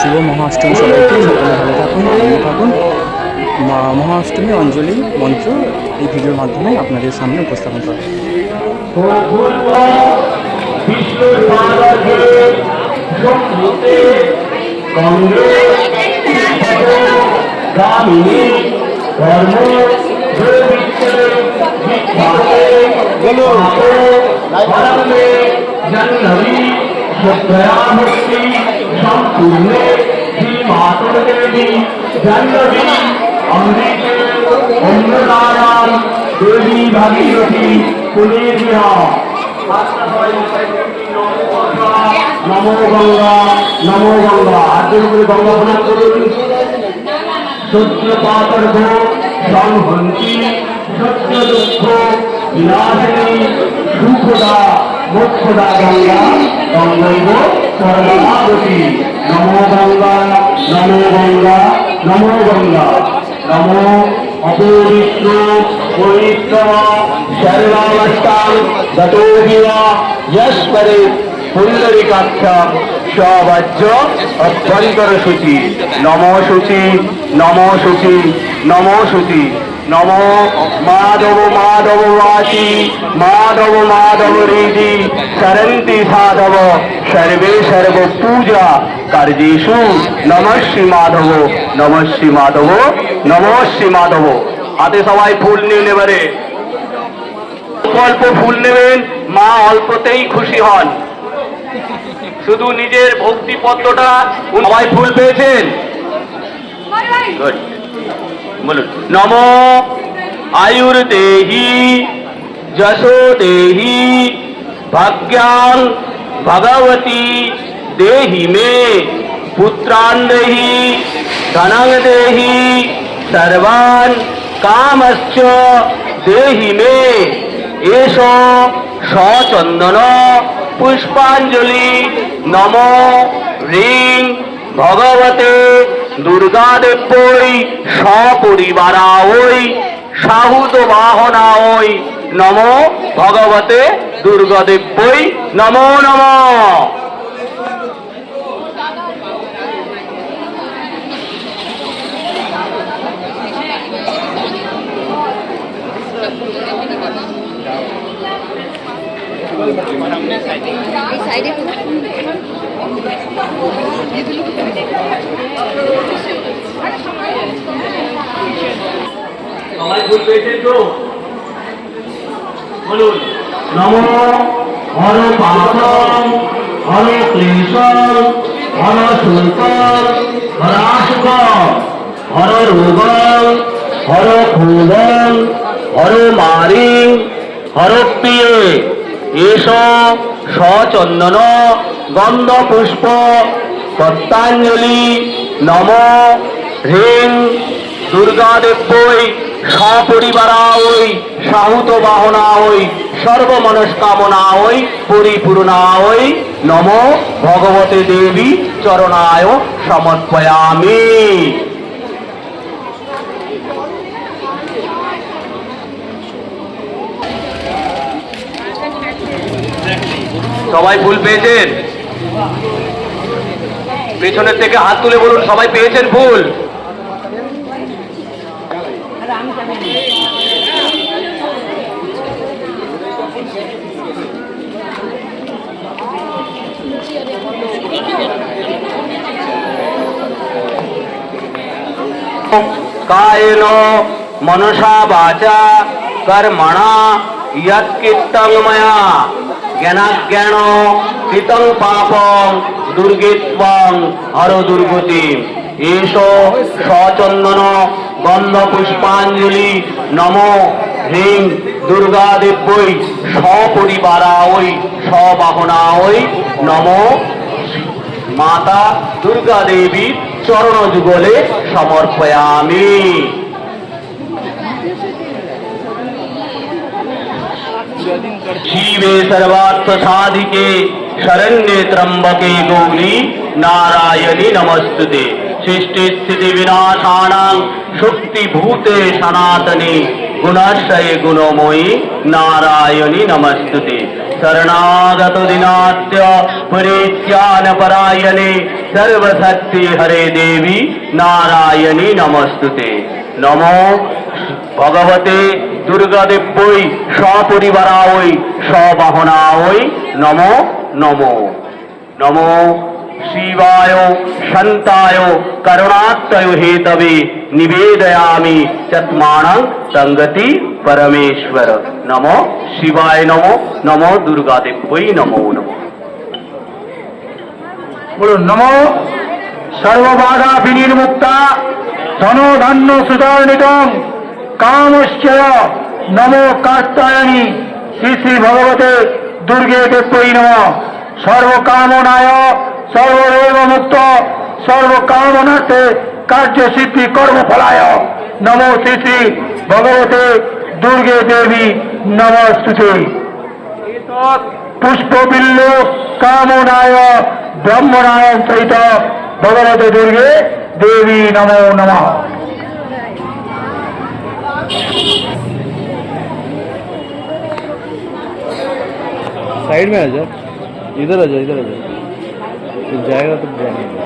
শুভ মহাষ্টমী সবাইকে সকলে ভালো থাকুন আনন্দ থাকুন মা মহাষ্টমী অঞ্জলি মন্ত্র এই ভিডিওর মাধ্যমে আপনাদের সামনে উপস্থাপন করা হয়। বিষ্ণু सुनने की मातुर देवी जन्मदिन अमृत उम्रदान देवी भागीरथी कुलेरिया नमो गंगा नमो गंगा आदि गंगा प्रणाम करुन शुद्ध पातर को संहंती शुद्ध दुख विनाशिनी গঙ্গা প্রণাম করুন সত্য পাতর্ভ সংহন্তি সত্য দুঃখ বিনাশিনী সুখদা মোক্ষদা গঙ্গা, গঙ্গৈব সর্বাগতি নমো গঙ্গা নমো গঙ্গা নমো গঙ্গা। নমো অপবিত্র পবিত্রম সর্বাবস্থান গতো বিবা যস্পরে পুণ্ডরিকাক্ষা সবাজ্য অভ্যন্তর সূচি। নম সূচি নম সূচি নম সূচি। নম মাধব মাধব বাচি মাধব মাধব হৃদি সরন্তি সাধব সর্বে সর্ব পূজা কার্যেষু নম শ্রী মাধব নম শ্রী মাধব নম শ্রী মাধব হাতে সবাই ফুল নিয়ে এবারে অল্প ফুল নেবেন মা অল্পতেই খুশি হন শুধু নিজের ভক্তি পদ্মটা সবাই ফুল পেয়েছেন Good. বলুন নম আয়ুর দেহি যশো দেহি ভাগ্যাং ভগবতী দেহি মে পুত্রান দেহি ধনং দেহি সর্বান কামশ্চ দেহি মে এষ সচন্দন পুষ্পাঞ্জলি নম রিং ভগবতে দুর্গাদেব্যই সপরিবারা ওই সাহুত বাহনা ওই। নম ভগবতে দুর্গাদেব্যই নমো নম। সাইডে সবাই ভুল পেয়েছেন তো? বলুন। নম হর পাপম হর ক্লেশম হর শুল্কম হরাশুকম হর রোগম হর ক্ষোভম হর মারি, হর প্রিয়ে, এস সচন্দন গন্ধ, পুষ্প দত্তাঞ্জলি নম, হ্রিং দুর্গাদেব্যই সপরিবারা ওই সাহুত বাহনা ওই সর্বমনস্কামনা ওই পরিপূর্ণা ওই নম ভগবতে দেবী চরণায় সমর্পয়ামি। সবাই ফুল পেয়েছেন? পেছনের থেকে হাত তুলে বলুন সবাই পেয়েছেন ফুল কায়েন মনসা বাচা কর্মণা ময়া। জ্ঞানাজ্ঞান কৃতং পাপং দুর্গিত্বং হর দুর্গতি। এষ সচন্দন গন্ধ পুষ্পাঞ্জলি নম হ্রিং দুর্গা দেব্যই সপরিবারা ওই সবাহনা ওই নম। মাতা দুর্গা দেবী চরণ যুগলে সমর্পয়ামি। शिवे सर्वार्थ साधिके शरण्ये त्र्यंबके गौरी नारायणी नमस्ते सृष्टि विनाशाणां शक्तिभूते सनातने गुणाश्रये गुणमयी नारायणी नमस्ते शरणागत दिनात्य परित्यान परायणे सर्वशक्ति हरे देवी नारायणी नमस्तुते नमो ভগবতে দুর্গাদেব্যই সপরিবারাওই সবাহনাওই নম নম। নম শিবায় শান্তায় করুণাত্ময় হেতবে নিবেদয়ামি চত্মাণং সঙ্গতি পরমেশ্বর। নম শিবায় নম নম দুর্গাদেব্যই নমো নম। নম বলুন, নম সর্ববাধা বিনির্মুক্তা ধন ধান্য সুদর্ণিতম কামশ্চয় নম কাত্তায়নী শ্রী শ্রী ভগবতে দুর্গে দেবী নম। সর্বকামনায় সর্বরোগ মুক্ত সর্বকামনার্থে কার্য সিদ্ধি কর্মফলায়। নম শ্রী শ্রী ভগবতে দুর্গে দেবী নমস্তুতে। পুষ্পবিল্ল কামনায় ব্রহ্মণায় সহিত ভগবতে দুর্গে দেবী নমো নমঃ। साइड में आ जा इधर आ जा, इधर आ जा तो जाएगा तो जाएगा